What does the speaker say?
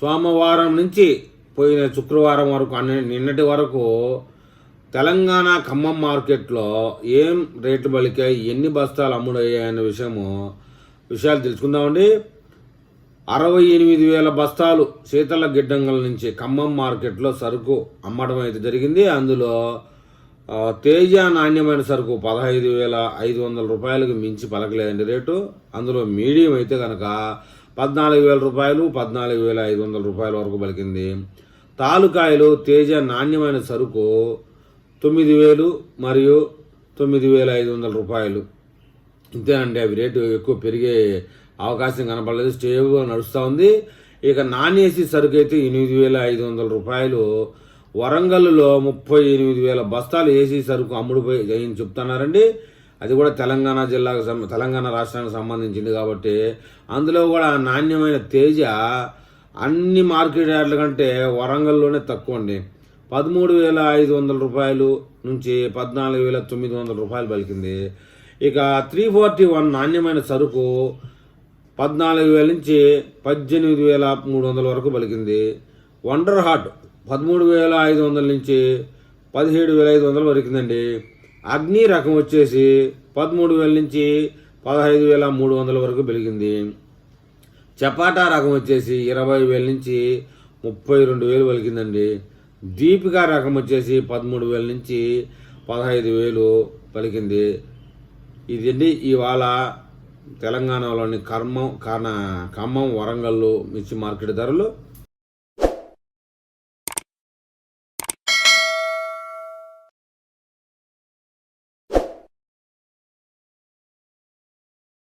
సోమవారం నుంచి పోయిన శుక్రవారం వరకు అన్ని నిన్నటి వరకు తెలంగాణ ఖమ్మం మార్కెట్లో ఏం రేట్లు పలికాయి ఎన్ని బస్తాలు అమ్ముడయ్యాయి అనే విషయము విషయాలు తెలుసుకుందామండి. అరవై ఎనిమిది వేల బస్తాలు శీతల గిడ్డంగుల నుంచి ఖమ్మం మార్కెట్లో సరుకు అమ్మడం అయితే జరిగింది. అందులో తేజ నాణ్యమైన సరుకు పదహైదు వేల ఐదు వందల రూపాయలకు మించి పలకలేదండి రేటు. అందులో మీడియం అయితే కనుక పద్నాలుగు వేల రూపాయలు పద్నాలుగు వేల ఐదు వందల రూపాయల వరకు పలికింది. తాలుకాయలు తేజ నాణ్యమైన సరుకు తొమ్మిది వేలు మరియు తొమ్మిది వేల ఐదు వందల రూపాయలు. ఇంతేనండి అవి రేటు ఎక్కువ పెరిగే అవకాశం కనపడలేదు. స్టేబుల్గా నడుస్తూ ఉంది. ఇక నాన్ ఏసీ సరుకు అయితే ఎనిమిది వేల ఐదు వందల రూపాయలు వరంగల్లో ముప్పై ఎనిమిది వేల బస్తాలు ఏసీ సరుకు అమ్ముడుపోయి అని చెప్తున్నారండి. అది కూడా తెలంగాణ జిల్లాకు తెలంగాణ రాష్ట్రానికి సంబంధించింది కాబట్టి అందులో కూడా నాణ్యమైన తేజ అన్ని మార్కెట్ యార్డ్ల కంటే వరంగల్లోనే తక్కువ అండి. పదమూడు వేల ఐదు వందల రూపాయలు నుంచి పద్నాలుగు వేల తొమ్మిది వందల రూపాయలు పలికింది. ఇక త్రీ ఫార్టీ వన్ నాణ్యమైన సరుకు పద్నాలుగు వేల నుంచి పద్దెనిమిది వేల మూడు వందల వరకు పలికింది. వండర్ హార్ట్ పదమూడు వేల ఐదు వందల నుంచి పదిహేడు వేల ఐదు వందలు పలికిందండి అగ్ని రకం వచ్చేసి పదమూడు వేల నుంచి పదహైదు వేల మూడు వందల వరకు పెరిగింది. చపాటా రకం వచ్చేసి ఇరవై వేల నుంచి ముప్పై రెండు వేలు పలికిందండి దీపికా రకం వచ్చేసి పదమూడు వేల నుంచి పదహైదు వేలు పలికింది ఇదండి ఇవాళ తెలంగాణలోని కర్మం కాన ఖమ్మం వరంగల్ మిర్చి మార్కెట్ ధరలు.